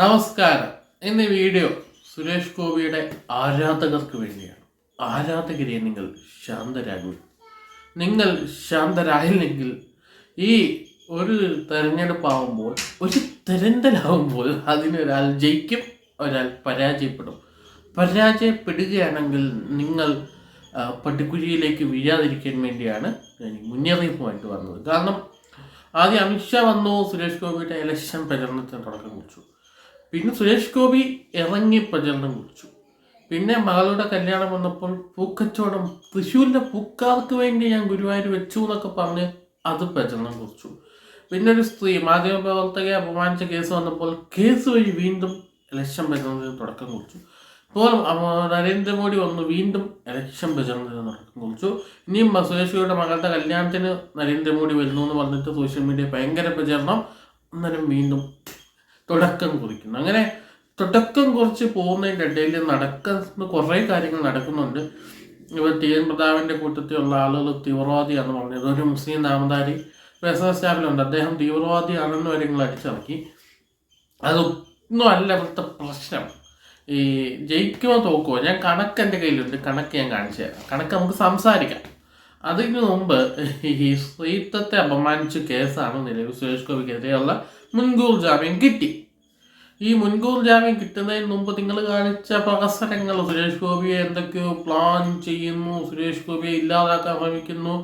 നമസ്കാരം. ഇന്ന് വീഡിയോ സുരേഷ് ഗോപിയുടെ ആരാധകർക്ക് വേണ്ടിയാണ്. ആരാധകരെ നിങ്ങൾ ശാന്തരാകും. നിങ്ങൾ ശാന്തരായില്ലെങ്കിൽ ഈ ഒരു തെരഞ്ഞെടുപ്പാവുമ്പോൾ ഒരു തെരഞ്ഞെടുപ്പാകുമ്പോൾ അതിനൊരാൾ ജയിക്കും ഒരാൾ പരാജയപ്പെടും. പരാജയപ്പെടുകയാണെങ്കിൽ നിങ്ങൾ പട്ടിക്കുഴിയിലേക്ക് വീഴാതിരിക്കാൻ വേണ്ടിയാണ് മുന്നറിയിപ്പുമായിട്ട് വന്നത്. കാരണം ആദ്യം അമിത്ഷാ വന്നു സുരേഷ് ഗോപിയുടെ ഇലക്ഷൻ പ്രചരണത്തിന് തുടക്കം കുറിച്ചു. പിന്നെ സുരേഷ് ഗോപി ഇറങ്ങി പ്രചരണം കുറിച്ചു. പിന്നെ മകളുടെ കല്യാണം വന്നപ്പോൾ പൂക്കച്ചവടം തൃശ്ശൂരിലെ പൂക്കാർക്ക് വേണ്ടി ഞാൻ ഗുരുവായൂർ വെച്ചു എന്നൊക്കെ പറഞ്ഞ് അത് പ്രചരണം കുറിച്ചു. പിന്നെ ഒരു സ്ത്രീ മാധ്യമപ്രവർത്തകയെ അപമാനിച്ച കേസ് വന്നപ്പോൾ കേസ് വഴി വീണ്ടും ഇലക്ഷൻ പ്രചരണത്തിന് തുടക്കം കുറിച്ചു. ഇപ്പോൾ നരേന്ദ്രമോദി വന്നു വീണ്ടും ഇലക്ഷൻ പ്രചരണത്തിന് തുടക്കം കുറിച്ചു. ഇനിയും സുരേഷ് ഗോപിയുടെ മകളുടെ കല്യാണത്തിന് നരേന്ദ്രമോദി വരുന്നു എന്ന് പറഞ്ഞിട്ട് സോഷ്യൽ മീഡിയ ഭയങ്കര പ്രചരണം. അന്നേരം വീണ്ടും തുടക്കം കുറിക്കുന്നു. അങ്ങനെ തുടക്കം കുറിച്ച് പോകുന്നതിന്റെ ഇടയിൽ നടക്കുന്ന കുറേ കാര്യങ്ങൾ നടക്കുന്നുണ്ട്. ഇവർ ടി എൻ പ്രതാപിന്റെ കൂട്ടത്തിലുള്ള ആളുകൾ തീവ്രവാദിയാണെന്ന് പറഞ്ഞത് ഒരു മുസ്ലിം നാമധാരി എസ് സ്റ്റാഫിലുണ്ട് അദ്ദേഹം തീവ്രവാദിയാണെന്ന് വരെ നിങ്ങൾ അടിച്ചിറക്കി. അതൊന്നും അല്ല ഇവിടുത്തെ പ്രശ്നം. ഈ ജയിക്കുമോ തോക്കുമോ? ഞാൻ കണക്ക് എന്റെ കയ്യിലുണ്ട്. കണക്ക് ഞാൻ കാണിച്ചു തരാം. കണക്ക് നമുക്ക് സംസാരിക്കാം. അതിനു മുമ്പ് ഈ സ്ത്രീത്വത്തെ അപമാനിച്ച കേസാണ് നിലവിൽ സുരേഷ് ഗോപിക്കെതിരെയുള്ള മുൻകൂർ ജാമ്യം കിട്ടി. ഈ മുൻകൂർ ജാമ്യം കിട്ടുന്നതിന് മുമ്പ് നിങ്ങൾ കാണിച്ച പ്രഹസനങ്ങൾ സുരേഷ് ഗോപിയെ എന്തൊക്കെയോ പ്ലാൻ ചെയ്യുന്നു സുരേഷ് ഗോപിയെ ഇല്ലാതാക്കാൻ ശ്രമിക്കുന്നു.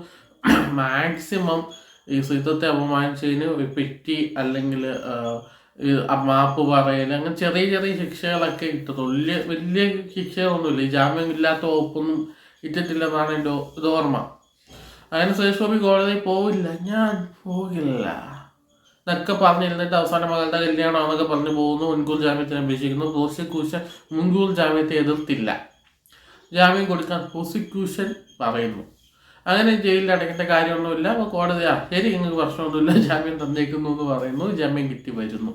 മാക്സിമം ഈ സ്ത്രീത്വത്തെ അപമാനിച്ചതിന് പെറ്റി അല്ലെങ്കിൽ മാപ്പ് പറയൽ അങ്ങനെ ചെറിയ ചെറിയ ശിക്ഷകളൊക്കെ കിട്ടുന്നു വലിയ വലിയ ശിക്ഷകളൊന്നുമില്ല. ഈ ജാമ്യം ഇല്ലാത്ത വകുപ്പൊന്നും ഇട്ടിട്ടില്ലെന്നാണ് എന്റെ ഓർമ്മ. അങ്ങനെ സുരേഷ് ഗോപി കോടതിയിൽ പോവില്ല. ഞാൻ പോകില്ല. എന്നൊക്കെ പറഞ്ഞിരുന്നിട്ട് അവസാന മകളുടെ കല്യാണം എന്നൊക്കെ പറഞ്ഞു പോകുന്നു. മുൻകൂർ ജാമ്യത്തിന് അപേക്ഷിക്കുന്നു. പ്രോസിക്യൂഷൻ മുൻകൂർ ജാമ്യത്തെ എതിർത്തില്ല. ജാമ്യം കൊടുക്കാൻ പ്രോസിക്യൂഷൻ പറയുന്നു. അങ്ങനെ ജയിലിൽ അടയ്ക്കേണ്ട കാര്യമൊന്നുമില്ല. അപ്പോൾ കോടതി ആ ശരി നിങ്ങൾക്ക് പ്രശ്നമൊന്നുമില്ല. ജാമ്യം തന്നേക്കുന്നു എന്ന് പറയുന്നു. ജാമ്യം കിട്ടി വരുന്നു.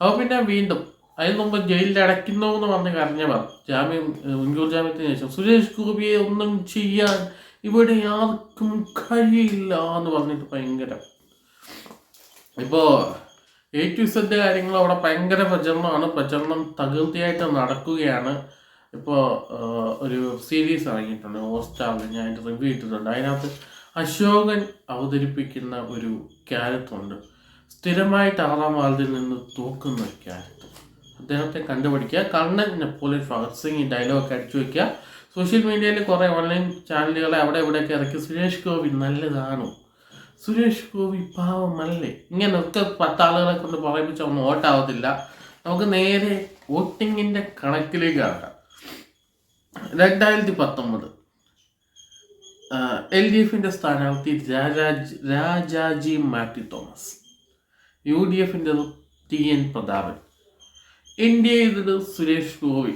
അപ്പോൾ പിന്നെ വീണ്ടും അതിന് മുമ്പ് ജയിലിൽ അടയ്ക്കുന്നു എന്ന് പറഞ്ഞ് കരഞ്ഞവർ ജാമ്യം മുൻകൂർ ജാമ്യത്തിന് ശേഷം സുരേഷ് ഗോപിയെ ഒന്നും ചെയ്യാൻ ഇവിടെ ആർക്കും കഴിയില്ല എന്ന് പറഞ്ഞിട്ട് ഭയങ്കര ഇപ്പോൾ എ ടു സെഡ് കാര്യങ്ങൾ അവിടെ ഭയങ്കര പ്രചരണമാണ്. പ്രചരണം തകൃതിയായിട്ട് നടക്കുകയാണ്. ഇപ്പോൾ ഒരു സീരീസ് ഇറങ്ങിയിട്ടുണ്ട്. ഹോസ്റ്റാറിൽ ഞാൻ അതിന്റെ റിവ്യൂ ഇട്ടിട്ടുണ്ട്. അതിനകത്ത് അശോകൻ അവതരിപ്പിക്കുന്ന ഒരു ക്യാരക്ടറുണ്ട്. സ്ഥിരമായിട്ട് ആറാം വാർഡിൽ നിന്ന് തൂക്കുന്ന ഒരു ക്യാരക്ടർ. അദ്ദേഹത്തെ കണ്ടുപിടിക്കുക. കണ്ണൻ നെപ്പോളിയൻ ഭഗത് സിംഗ് ഈ ഡയലോഗ് അടിച്ചു വയ്ക്കുക സോഷ്യൽ മീഡിയയിൽ കുറേ ഓൺലൈൻ ചാനലുകളെ അവിടെ ഇവിടെയൊക്കെ ഇറക്കി. സുരേഷ് ഗോപി നല്ലതാണോ. സുരേഷ് ഗോപി പാവമല്ലേ? ഇങ്ങനൊക്കെ പത്താളുകളെ കൊണ്ട് പറയിപ്പിച്ച ഒന്നും വോട്ടാവത്തില്ല. നമുക്ക് നേരെ വോട്ടിങ്ങിന്റെ കണക്കിലേക്ക് ആക്കാം രണ്ടായിരത്തി പത്തൊമ്പത് എൽ ഡി എഫിന്റെ സ്ഥാനാർത്ഥി രാജാജ് രാജാജി മാത്യു തോമസ്. യു ഡി എഫിന്റെ ടി എൻ പ്രതാപൻ. ഇന്ത്യയിൽ സുരേഷ് ഗോപി.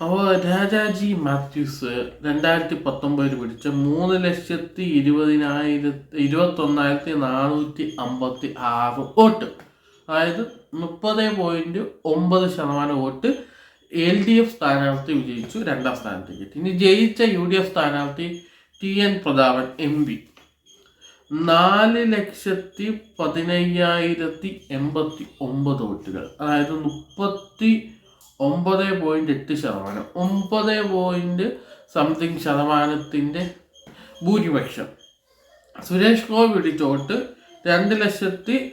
അപ്പോൾ രാജാജി മാത്യൂസ് രണ്ടായിരത്തി പത്തൊമ്പതിൽ പിടിച്ച മൂന്ന് ലക്ഷത്തി ഇരുപതിനായിരത്തി ഇരുപത്തൊന്നായിരത്തി നാനൂറ്റി അമ്പത്തി ആറ് വോട്ട്. അതായത് മുപ്പത് പോയിന്റ് ഒമ്പത് ശതമാനം വോട്ട് എൽ ഡി എഫ് സ്ഥാനാർത്ഥി വിജയിച്ചു രണ്ടാം സ്ഥാനത്തേക്ക് ഇനി ജയിച്ച യു ഡി എഫ് സ്ഥാനാർത്ഥി T N Prathapan M P. നാല് ലക്ഷത്തി പതിനയ്യായിരത്തി എൺപത്തി ഒമ്പത് വോട്ടുകൾ. അതായത് മുപ്പത്തി ഒമ്പത് പോയിന്റ് എട്ട് ശതമാനം. ഒമ്പത് പോയിന്റ് സംതിങ് ശതമാനത്തിന്റെ ഭൂരിപക്ഷം. സുരേഷ് ഗോപി പിടിച്ചോട്ട് രണ്ട് ലക്ഷത്തി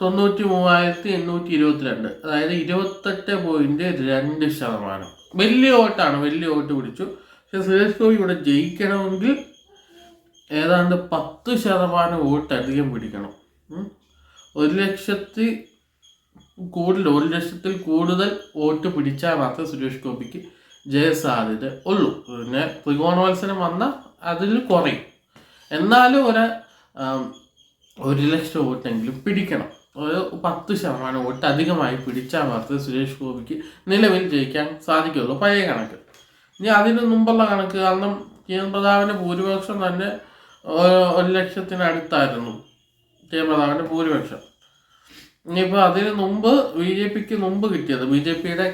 തൊണ്ണൂറ്റി മൂവായിരത്തി എണ്ണൂറ്റി ഇരുപത്തിരണ്ട്. അതായത് ഇരുപത്തെട്ട് പോയിന്റ് രണ്ട് ശതമാനം. വലിയ വോട്ടാണ് വലിയ വോട്ട് പിടിച്ചു. പക്ഷെ സുരേഷ് ഗോപി ഇവിടെ ജയിക്കണമെങ്കിൽ ഏതാണ്ട് പത്ത് ശതമാനം വോട്ട് അധികം പിടിക്കണം. ഒരു ലക്ഷത്തി കൂടുതൽ ഒരു ലക്ഷത്തിൽ കൂടുതൽ വോട്ട് പിടിച്ചാൽ മാത്രമേ സുരേഷ് ഗോപിക്ക് ജയസാധ്യത ഉള്ളൂ. പിന്നെ ത്രികോണ മത്സരം വന്നാൽ അതിൽ കുറയും. എന്നാലും ഒരു ഒരു ലക്ഷം വോട്ടെങ്കിലും പിടിക്കണം. ഒരു പത്ത് ശതമാനം വോട്ട് അധികമായി പിടിച്ചാൽ മാത്രമേ സുരേഷ് ഗോപിക്ക് നിലവിൽ ജയിക്കാൻ സാധിക്കുള്ളൂ പഴയ കണക്ക്. ഇനി അതിന് മുമ്പുള്ള കണക്ക് കാരണം കെ പ്രതാപന്റെ ഭൂരിപക്ഷം തന്നെ ഒരു- ലക്ഷത്തിനടുത്തായിരുന്നു കെ പ്രതാപന്റെ ഭൂരിപക്ഷം. ഇനിയിപ്പോൾ അതിന് മുമ്പ് ബി ജെ പിക്ക് മുമ്പ് കിട്ടിയത്. ബി ജെ പിയുടെ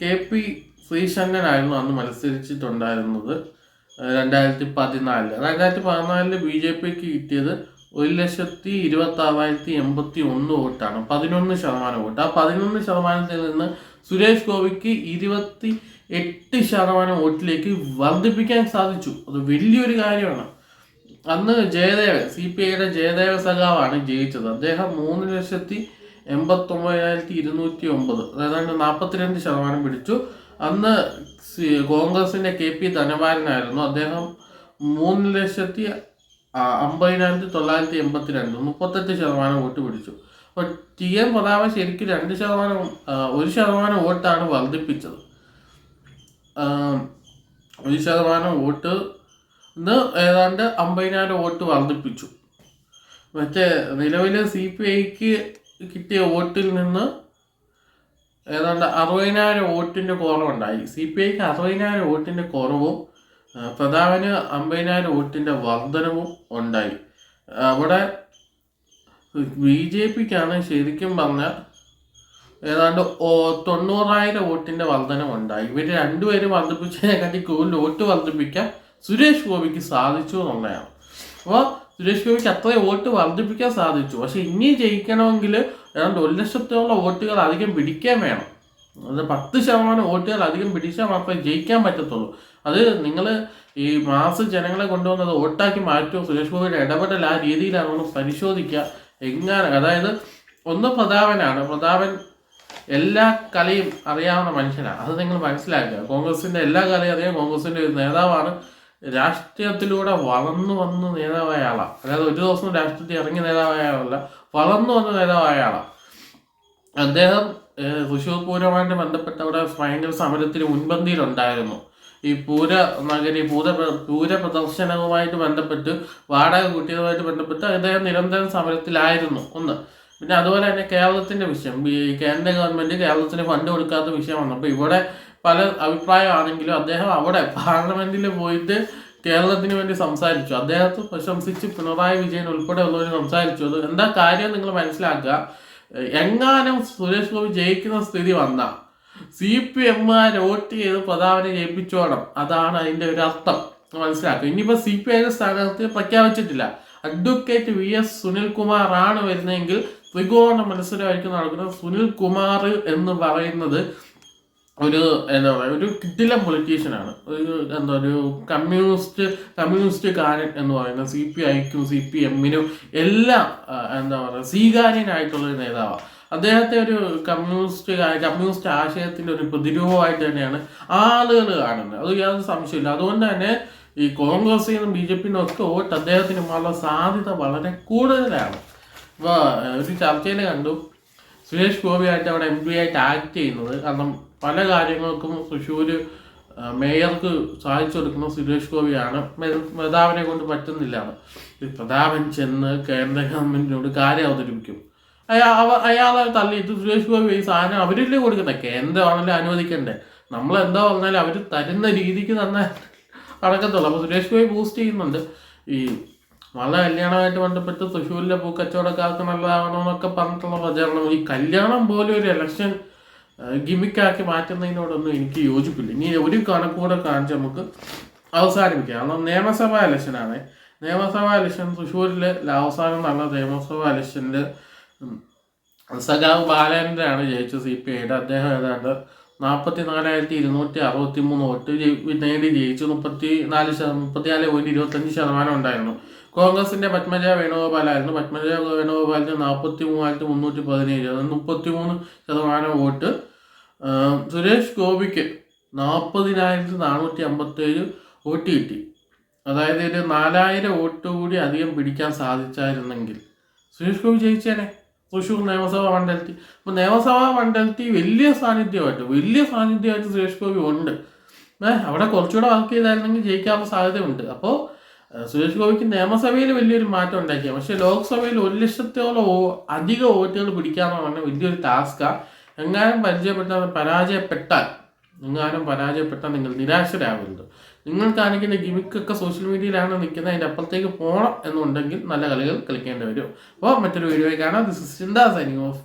കെ പി ശ്രീശങ്കനായിരുന്നു അന്ന് മത്സരിച്ചിട്ടുണ്ടായിരുന്നത് രണ്ടായിരത്തി പതിനാലിൽ രണ്ടായിരത്തി പതിനാലിൽ ബി ജെ പിക്ക് കിട്ടിയത് ഒരു ലക്ഷത്തി ഇരുപത്തി ആറായിരത്തി എൺപത്തി ഒന്ന് വോട്ടാണ്. പതിനൊന്ന് ശതമാനം വോട്ട്. ആ പതിനൊന്ന് ശതമാനത്തിൽ നിന്ന് സുരേഷ് ഗോപിക്ക് ഇരുപത്തി എട്ട് ശതമാനം വോട്ടിലേക്ക് വർദ്ധിപ്പിക്കാൻ സാധിച്ചു. അത് വലിയൊരു കാര്യമാണ്. അന്ന് ജയദേവൻ സി പി ഐയുടെ ജയദേവ സഖാവാണ് ജയിച്ചത്. അദ്ദേഹം മൂന്ന് ലക്ഷത്തി എൺപത്തി ഒമ്പതിനായിരത്തി ഇരുന്നൂറ്റി ഒമ്പത് ഏതാണ്ട് നാൽപ്പത്തിരണ്ട് ശതമാനം പിടിച്ചു. അന്ന് കോൺഗ്രസിന്റെ കെ പി ധനപാലനായിരുന്നു. അദ്ദേഹം മൂന്ന് ലക്ഷത്തി അമ്പതിനായിരത്തി തൊള്ളായിരത്തി എൺപത്തി രണ്ട് മുപ്പത്തെട്ട് ശതമാനം വോട്ട് പിടിച്ചു. അപ്പോൾ ടി എൻ പ്രതാപൻ ശരിക്കും രണ്ട് ശതമാനം ഒരു ശതമാനം വോട്ടാണ് വർദ്ധിപ്പിച്ചത്. ഒരു ശതമാനം വോട്ട് ഇന്ന് ഏതാണ്ട് അമ്പതിനായിരം വോട്ട് വർദ്ധിപ്പിച്ചു. മറ്റേ നിലവിൽ സി പി ഐക്ക് കിട്ടിയ വോട്ടിൽ നിന്ന് ഏതാണ്ട് അറുപതിനായിരം വോട്ടിന്റെ കുറവുണ്ടായി. സി പി ഐക്ക് അറുപതിനായിരം വോട്ടിന്റെ കുറവും പ്രതാപന് അമ്പതിനായിരം വോട്ടിന്റെ വർധനവും ഉണ്ടായി. അവിടെ ബി ജെ പിക്കാണ് ശരിക്കും പറഞ്ഞാൽ ഏതാണ്ട് ഓ- തൊണ്ണൂറായിരം വോട്ടിന്റെ വർധനം ഉണ്ടായി. ഇവർ രണ്ടുപേരും വർദ്ധിപ്പിച്ചതിനെക്കാട്ടി കൂടുതൽ വോട്ട് വർദ്ധിപ്പിക്കാൻ സുരേഷ് ഗോപിക്ക് സാധിച്ചു എന്നുള്ളതാണ്. അപ്പോൾ സുരേഷ് ഗോപിക്ക് അത്രയും വോട്ട് വർദ്ധിപ്പിക്കാൻ സാധിച്ചു. പക്ഷെ ഇനി ജയിക്കണമെങ്കിൽ ഏതാണ്ട് ഒരു ലക്ഷത്തോളം വോട്ടുകൾ അധികം പിടിക്കാൻ വേണം. അത് പത്ത് ശതമാനം വോട്ടുകൾ അധികം പിടിച്ചാൽ മാത്രമേ ജയിക്കാൻ പറ്റത്തുള്ളൂ. അത് നിങ്ങൾ ഈ മാസ് ജനങ്ങളെ കൊണ്ടുവന്നത് വോട്ടാക്കി മാറ്റുമോ സുരേഷ് ഗോപിയുടെ ഇടപെടൽ ആ രീതിയിലാണോ എന്ന് പരിശോധിക്കുക. എങ്ങനെ അതായത് ഒന്ന് പ്രതാപനാണ്. പ്രതാപൻ എല്ലാ കളിയും അറിയാവുന്ന മനുഷ്യനാണ്. അത് നിങ്ങൾ മനസ്സിലാക്കുക. കോൺഗ്രസിന്റെ എല്ലാ കളിയും അറിയാം. കോൺഗ്രസിന്റെ ഒരു നേതാവാണ് രാഷ്ട്രീയത്തിലൂടെ വളർന്നു വന്ന നേതാവായ ആളാണ് അതായത് ഒരു ദിവസം രാഷ്ട്രീയത്തിൽ ഇറങ്ങിയ നേതാവായ ആളല്ല വളർന്നു വന്ന നേതാവായ ആളാണ് അദ്ദേഹം തൃശൂർ പൂരവുമായിട്ട് ബന്ധപ്പെട്ട അവിടെ ഭയങ്കര സമരത്തിന് മുൻപന്തിയിലുണ്ടായിരുന്നു. ഈ പൂര നഗരി പൂര പൂര പ്രദർശനവുമായിട്ട് ബന്ധപ്പെട്ട് വാടക കൂട്ടിയതുമായിട്ട് ബന്ധപ്പെട്ട് അദ്ദേഹം നിരന്തരം സമരത്തിലായിരുന്നു. ഒന്ന് പിന്നെ അതുപോലെ തന്നെ കേരളത്തിന്റെ വിഷയം. കേന്ദ്ര ഗവൺമെന്റ് കേരളത്തിന് ഫണ്ട് കൊടുക്കാത്ത വിഷയം വന്നപ്പോൾ ഇവിടെ പല അഭിപ്രായമാണെങ്കിലും അദ്ദേഹം അവിടെ പാർലമെന്റിൽ പോയിട്ട് കേരളത്തിന് വേണ്ടി സംസാരിച്ചു. അദ്ദേഹത്തെ പ്രശംസിച്ച് പിണറായി വിജയൻ ഉൾപ്പെടെ ഉള്ളവർ സംസാരിച്ചു. അത് എന്താ കാര്യം നിങ്ങൾ മനസ്സിലാക്കുക? എങ്ങാനും സുരേഷ് ഗോപി ജയിക്കുന്ന സ്ഥിതി വന്ന സി പി എമ്മുകാർ വോട്ട് ചെയ്ത് പ്രതാപനെ ജയിപ്പിച്ചോണം. അതാണ് അതിന്റെ ഒരു അർത്ഥം. മനസ്സിലാക്കുക. ഇനിയിപ്പോ സി പി ഐയുടെ സ്ഥാനാർത്ഥിയെ പ്രഖ്യാപിച്ചിട്ടില്ല. അഡ്വക്കേറ്റ് വി എസ് സുനിൽകുമാർ ആണ് വരുന്നതെങ്കിൽ ത്രികോണ മത്സരമായിരിക്കും നടക്കുന്നത് സുനിൽ കുമാർ എന്ന് പറയുന്നത് ഒരു എന്താ പറയുക ഒരു കിട്ടില പൊളിറ്റീഷ്യനാണ് ഒരു എന്താ ഒരു കമ്മ്യൂണിസ്റ്റ് കമ്മ്യൂണിസ്റ്റ് കാരൻ എന്ന് പറയുന്ന സി പി ഐക്കും സി പി എമ്മിനും എല്ലാം എന്താ പറയുക സ്വീകാര്യനായിട്ടുള്ള ഒരു നേതാവാണ് അദ്ദേഹത്തെ ഒരു കമ്മ്യൂണിസ്റ്റ് കമ്മ്യൂണിസ്റ്റ് ആശയത്തിന്റെ ഒരു പ്രതിരൂപമായിട്ട് തന്നെയാണ് ആളുകൾ കാണുന്നത്. അത് യാതൊരു സംശയമില്ല അതുകൊണ്ട് തന്നെ ഈ കോൺഗ്രസിൽ നിന്നും ബി ജെ പിന്നും ഒക്കെ വോട്ട് അദ്ദേഹത്തിന് സാധ്യത വളരെ കൂടുതലാണ്. ഇപ്പോൾ ഒരു ചർച്ചയിൽ കണ്ടു. സുരേഷ് ഗോപിയായിട്ട് അവിടെ എം പി ആയിട്ട് ആക്ട് ചെയ്യുന്നത്. കാരണം പല കാര്യങ്ങൾക്കും തൃശ്ശൂർ മേയർക്ക് സാധിച്ചു കൊടുക്കുന്ന സുരേഷ് ഗോപിയാണ്. പ്രതാപനെ കൊണ്ട് പറ്റുന്നില്ല. പ്രതാപൻ ചെന്ന് കേന്ദ്ര ഗവൺമെന്റിനോട് കാര്യം അവതരിപ്പിക്കും. അയാ അവ- അയാളെ തള്ളിയിട്ട് സുരേഷ് ഗോപി ഈ സാധനം അവരില്ലേ കൊടുക്കണ്ടേ കേന്ദ്രമാണല്ലോ അനുവദിക്കണ്ടേ? നമ്മൾ എന്താ പറഞ്ഞാലും അവർ തരുന്ന രീതിക്ക് തന്നെ നടക്കത്തുള്ളൂ. അപ്പോൾ സുരേഷ് ഗോപി ബൂസ്റ്റ് ചെയ്യുന്നുണ്ട്. ഈ മല കല്യാണമായിട്ട് ബന്ധപ്പെട്ട് തൃശ്ശൂരിലെ പൂക്കച്ചവടക്കാർക്ക് നല്ലതാവണമെന്നൊക്കെ പറഞ്ഞിട്ടുള്ള പ്രചാരണം. ഈ കല്യാണം പോലെ ഒരു ഇലക്ഷൻ ഗിമിക്കാക്കി മാറ്റുന്നതിനോടൊന്നും എനിക്ക് യോജിപ്പില്ല. ഇനി ഒരു കണക്കൂടെ കാണിച്ച് നമുക്ക് അവസാനിപ്പിക്കാം. കാരണം നിയമസഭാ ഇലക്ഷനാണ് നിയമസഭാ ഇലക്ഷൻ തൃശ്ശൂരിലെ അവസാനം നടന്ന നിയമസഭാ ഇലക്ഷനിൽ സഖാവ് ബാലേന്ദ്രനാണ് ജയിച്ചത് സി പി ഐയുടെ അദ്ദേഹം ഏതാണ്ട് നാൽപ്പത്തി നാലായിരത്തി ഇരുന്നൂറ്റി അറുപത്തി മൂന്ന് വോട്ട് നേടി ജയിച്ചു. മുപ്പത്തി നാല് ശതമാനം മുപ്പത്തിനാല് പോയിന്റ് ഇരുപത്തഞ്ച് ശതമാനം ഉണ്ടായിരുന്നു. കോൺഗ്രസിന്റെ പത്മജ വേണുഗോപാലായിരുന്നു. പത്മജ വേണുഗോപാലിന് നാൽപ്പത്തി മൂവായിരത്തി മുന്നൂറ്റി പതിനേഴ് അതായത് മുപ്പത്തി മൂന്ന് ശതമാനം വോട്ട്. സുരേഷ് ഗോപിക്ക് നാൽപ്പതിനായിരത്തി നാനൂറ്റി അമ്പത്തേഴ് വോട്ട് കിട്ടി. അതായത് ഒരു നാലായിരം വോട്ട് കൂടി അധികം പിടിക്കാൻ സാധിച്ചായിരുന്നെങ്കിൽ. സുരേഷ് ഗോപി ജയിച്ചേനെ. തൃശ്ശൂർ നിയമസഭാ മണ്ഡലത്തിൽ. അപ്പോൾ നിയമസഭാ മണ്ഡലത്തിൽ വലിയ സാന്നിധ്യമായിട്ട് വലിയ സാന്നിധ്യമായിട്ട് സുരേഷ് ഗോപി ഉണ്ട്. ഏഹ് അവിടെ കുറച്ചുകൂടെ വർക്ക് ചെയ്തായിരുന്നെങ്കിൽ ജയിക്കാനുള്ള സാധ്യതയുണ്ട്. അപ്പോൾ സുരേഷ് ഗോപിക്ക് നിയമസഭയിൽ വലിയൊരു മാറ്റം ഉണ്ടാക്കിയ. പക്ഷേ ലോക്സഭയിൽ ഒരു ലക്ഷത്തോളം അധിക വോട്ടുകൾ പിടിക്കാമെന്ന് പറഞ്ഞാൽ വലിയൊരു ടാസ്കാണ് എങ്ങാനും പരിചയപ്പെട്ടാൽ പരാജയപ്പെട്ടാൽ എങ്ങാനും പരാജയപ്പെട്ടാൽ നിങ്ങൾ നിരാശരാകരുത്. നിങ്ങൾ കാണിക്കുന്ന ഗിമിക്കൊക്കെ സോഷ്യൽ മീഡിയയിലാണ് നിൽക്കുന്നത് അതിന്റെ അപ്പുറത്തേക്ക് പോകണം എന്നുണ്ടെങ്കിൽ നല്ല കളികൾ കളിക്കേണ്ടി വരും. അപ്പോൾ മറ്റൊരു വീഡിയോയിൽ കാണാം. This is Chintha signing off